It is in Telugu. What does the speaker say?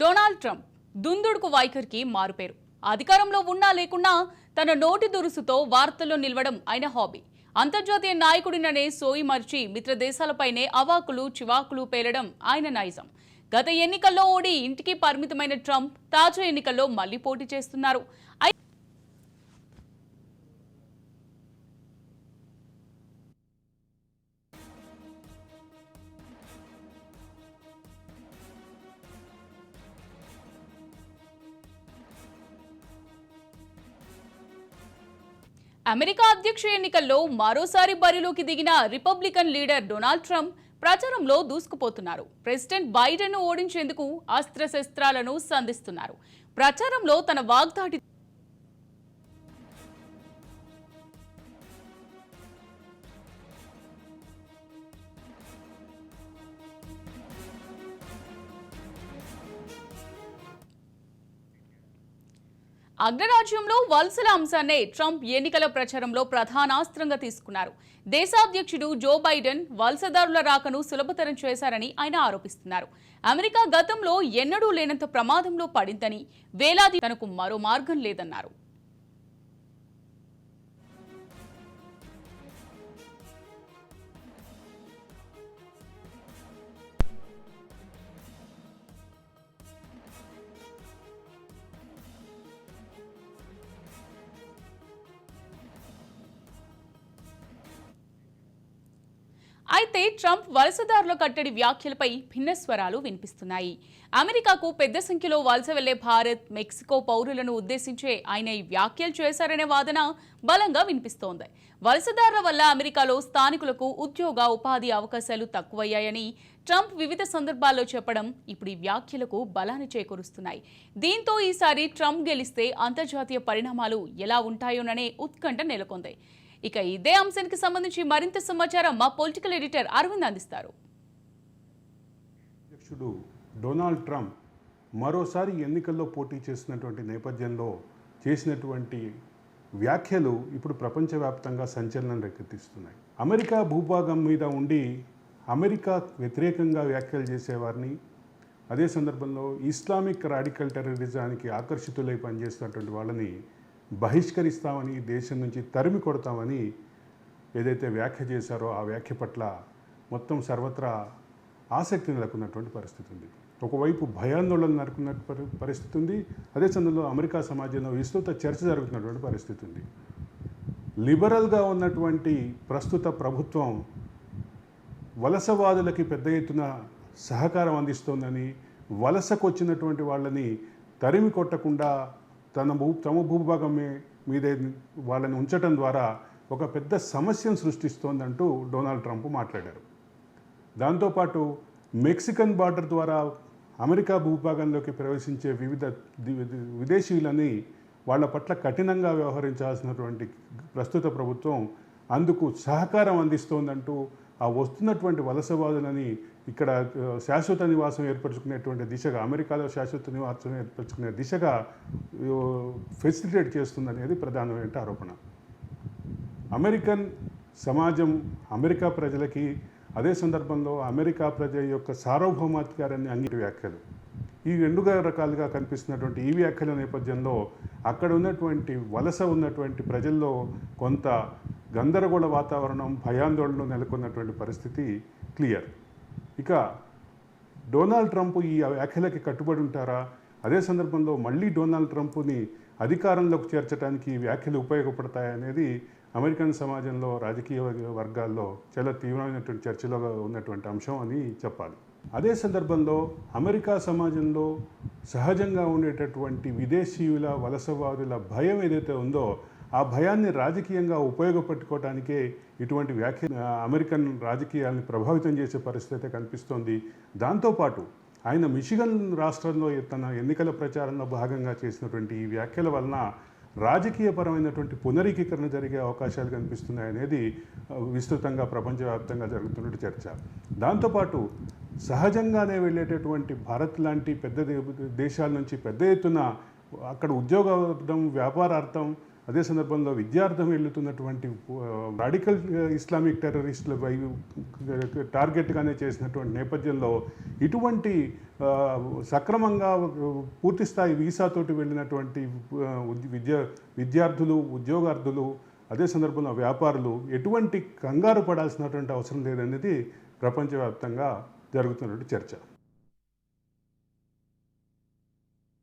డొనాల్డ్ ట్రంప్ దుందుడుకు వైఖరికి మారుపేరు. అధికారంలో ఉన్నా లేకున్నా తన నోటి దురుసుతో వార్తల్లో నిలవడం ఆయన హాబీ. అంతర్జాతీయ నాయకుడిననే సోయి మర్చి మిత్ర దేశాలపైనే అవాకులు చివాకులు పేలడం ఆయన నైజం. గత ఎన్నికల్లో ఓడి ఇంటికి పరిమితమైన ట్రంప్ తాజా ఎన్నికల్లో మళ్ళీ పోటీ చేస్తున్నారు. అమెరికా అధ్యక్ష ఎన్నికల్లో మరోసారి బరిలోకి దిగిన రిపబ్లికన్ లీడర్ డొనాల్డ్ ట్రంప్ ప్రచారంలో దూసుకుపోతున్నారు. President Biden ఓడించేందుకు అస్త్రశస్త్రాలను సంధిస్తున్నారు. ప్రచారంలో తన వాగ్దాటి అగ్రరాజ్యంలో వలసల అంశాన్నే ట్రంప్ ఎన్నికల ప్రచారంలో ప్రధానాస్త్రంగా తీసుకున్నారు. దేశాధ్యక్షుడు జో బైడెన్ వలసదారుల రాకను సులభతరం చేశారని ఆయన ఆరోపిస్తున్నారు. అమెరికా గతంలో ఎన్నడూ లేనంత ప్రమాదంలో పడిందని వేలాది తనకు మరో మార్గం లేదన్నారు. అయితే ట్రంప్ వలసదారుల కట్టడి వ్యాఖ్యలపై భిన్న స్వరాలు వినిపిస్తున్నాయి. అమెరికాకు పెద్ద సంఖ్యలో వలస వెళ్ళే భారత్ మెక్సికో పౌరులను ఉద్దేశించే ఆయన ఈ వ్యాఖ్యలు చేశారనే వాదన బలంగా వినిపిస్తోంది. వలసదారుల వల్ల అమెరికాలో స్థానికులకు ఉద్యోగ ఉపాధి అవకాశాలు తక్కువయ్యాయని ట్రంప్ వివిధ సందర్భాల్లో చెప్పడం ఇప్పుడు ఈ వ్యాఖ్యలకు బలాన్ని చేకూరుస్తున్నాయి. దీంతో ఈసారి ట్రంప్ గెలిస్తే అంతర్జాతీయ పరిణామాలు ఎలా ఉంటాయోననే ఉత్కంఠ నెలకొంది. ఇక ఇదే అంశానికి సంబంధించి మరింత సమాచారం మా పొలిటికల్ ఎడిటర్ అరవింద్ అందిస్తారు. అధ్యక్షుడు డొనాల్డ్ ట్రంప్ మరోసారి ఎన్నికల్లో పోటీ చేస్తున్నటువంటి నేపథ్యంలో చేసినటువంటి వ్యాఖ్యలు ఇప్పుడు ప్రపంచవ్యాప్తంగా సంచలనం రేకెత్తిస్తున్నాయి. అమెరికా భూభాగం మీద ఉండి అమెరికా వ్యతిరేకంగా వ్యాఖ్యలు చేసేవారిని అదే సందర్భంలో ఇస్లామిక్ రాడికల్ టెర్రరిజానికి ఆకర్షితులై పనిచేస్తున్నటువంటి వాళ్ళని బహిష్కరిస్తామని దేశం నుంచి తరిమి కొడతామని ఏదైతే వ్యాఖ్య చేశారో ఆ వ్యాఖ్య పట్ల మొత్తం సర్వత్రా ఆసక్తి నెలకొన్నటువంటి పరిస్థితి ఉంది. ఒకవైపు భయాందోళన నెలకొన్న పరిస్థితి ఉంది. అదే సమయంలో అమెరికా సమాజంలో విస్తృత చర్చ జరుగుతున్నటువంటి పరిస్థితి ఉంది. లిబరల్గా ఉన్నటువంటి ప్రస్తుత ప్రభుత్వం వలసవాదులకి పెద్ద ఎత్తున సహకారం అందిస్తోందని వలసకు వచ్చినటువంటి వాళ్ళని తరిమి కొట్టకుండా తన భూ తమ భూభాగం మీదే వాళ్ళని ఉంచటం ద్వారా ఒక పెద్ద సమస్యను సృష్టిస్తోందంటూ డొనాల్డ్ ట్రంప్ మాట్లాడారు. దాంతోపాటు మెక్సికన్ బార్డర్ ద్వారా అమెరికా భూభాగంలోకి ప్రవేశించే వివిధ విదేశీయులని వాళ్ళ పట్ల కఠినంగా వ్యవహరించాల్సినటువంటి ప్రస్తుత ప్రభుత్వం అందుకు సహకారం అందిస్తోందంటూ ఆ వస్తున్నటువంటి వలసవాదులని ఇక్కడ శాశ్వత నివాసం ఏర్పరచుకునేటువంటి దిశగా అమెరికాలో శాశ్వత నివాసం ఏర్పరచుకునే దిశగా ఫెసిలిటేట్ చేస్తుందనేది ప్రధానమైన ఆరోపణ. అమెరికన్ సమాజం అమెరికా ప్రజలకి అదే సందర్భంలో అమెరికా ప్రజల యొక్క సార్వభౌమాధికారాన్ని అంగీకరి వ్యాఖ్యలు. ఈ రెండు రకాలుగా కనిపిస్తున్నటువంటి ఈ వ్యాఖ్యల నేపథ్యంలో అక్కడ ఉన్నటువంటి వలస ఉన్నటువంటి ప్రజల్లో కొంత గందరగోళ వాతావరణం భయాందోళనలు నెలకొన్నటువంటి పరిస్థితి క్లియర్. ఇక డొనాల్డ్ ట్రంప్ ఈ వ్యాఖ్యలకి కట్టుబడి ఉంటారా? అదే సందర్భంలో మళ్ళీ డొనాల్డ్ ట్రంప్ని అధికారంలోకి చేర్చడానికి వ్యాఖ్యలు ఉపయోగపడతాయనేది అమెరికన్ సమాజంలో రాజకీయ వర్గాల్లో చాలా తీవ్రమైనటువంటి చర్చలో ఉన్నటువంటి అంశం అని చెప్పాలి. అదే సందర్భంలో అమెరికా సమాజంలో సహజంగా ఉండేటటువంటి విదేశీయుల వలసవాదుల భయం ఏదైతే ఉందో ఆ భయాన్ని రాజకీయంగా ఉపయోగపెట్టుకోవడానికే ఇటువంటి వ్యాఖ్య అమెరికన్ రాజకీయాల్ని ప్రభావితం చేసే పరిస్థితి అయితే కనిపిస్తోంది దాంతోపాటు ఆయన మిషిగన్ రాష్ట్రంలో తన ఎన్నికల ప్రచారంలో భాగంగా చేసినటువంటి ఈ వ్యాఖ్యల వలన రాజకీయపరమైనటువంటి పునరీకీకరణ జరిగే అవకాశాలు కనిపిస్తున్నాయి అనేది విస్తృతంగా ప్రపంచవ్యాప్తంగా జరుగుతున్నట్టు చర్చ. దాంతోపాటు సహజంగానే వెళ్ళేటటువంటి భారత్ లాంటి పెద్ద దేశాల నుంచి పెద్ద ఎత్తున అక్కడ ఉద్యోగార్థం వ్యాపారార్థం అదే సందర్భంలో విద్యార్థం వెళ్తున్నటువంటి రాడికల్ ఇస్లామిక్ టెర్రరిస్టుల వై టార్గెట్గానే చేసినటువంటి నేపథ్యంలో ఇటువంటి సక్రమంగా పూర్తి స్థాయి వీసాతోటి వెళ్ళినటువంటి విద్య విద్యా విద్యార్థులు ఉద్యోగార్థులు అదే సందర్భంలో వ్యాపారులు ఎటువంటి కంగారు పడాల్సినటువంటి అవసరం లేదనేది ప్రపంచవ్యాప్తంగా జరుగుతున్నటువంటి చర్చ.